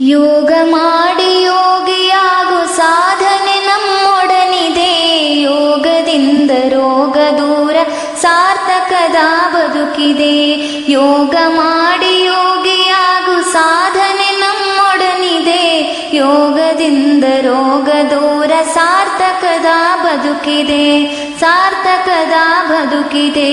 ಯೋಗ ಮಾಡಿ ಯೋಗಿಯಾಗು ಸಾಧನೆ ನಮ್ಮೊಡನಿದೆ ಯೋಗದಿಂದ ರೋಗ ದೂರ ಸಾರ್ಥಕದ ಬದುಕಿದೆ ಯೋಗ ಮಾಡಿ ಯೋಗಿಯಾಗು ಸಾಧನೆ ನಮ್ಮೊಡನಿದೆ ಯೋಗದಿಂದ ರೋಗ ದೂರ ಸಾರ್ಥಕದ ಬದುಕಿದೆ ಸಾರ್ಥಕದ ಬದುಕಿದೆ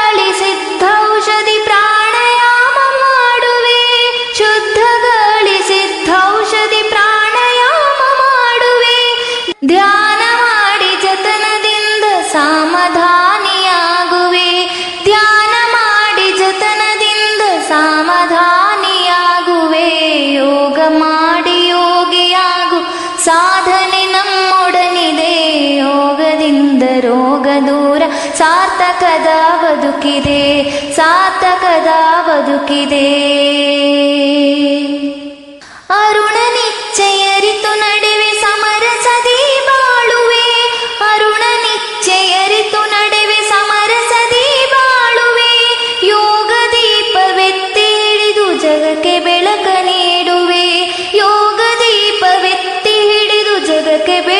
ಯೋಗದಿಂದ ರೋಗ ದೂರ ಸಾರ್ಥಕದ ಬದುಕಿದೆ ಸಾರ್ಥಕದ ಬದುಕಿದೆ ಅರುಣ ನಿಶ್ಚಯರಿತು ನಡೆವೆ ಸಮರಸದಿ ಬಾಳುವೆ ಅರುಣ ನಿಶ್ಚಯರಿತು ನಡೆವೆ ಸಮರಸದಿ ಬಾಳುವೆ ಯೋಗ ದೀಪವೆತ್ತಿ ಹಿಡಿದು ಜಗಕ್ಕೆ ಬೆಳಕ ನೀಡುವೆ ಯೋಗ ದೀಪವೆತ್ತಿ ಹಿಡಿದು ಜಗಕ್ಕೆ ಬೆಳಕ ನೀಡುವೆ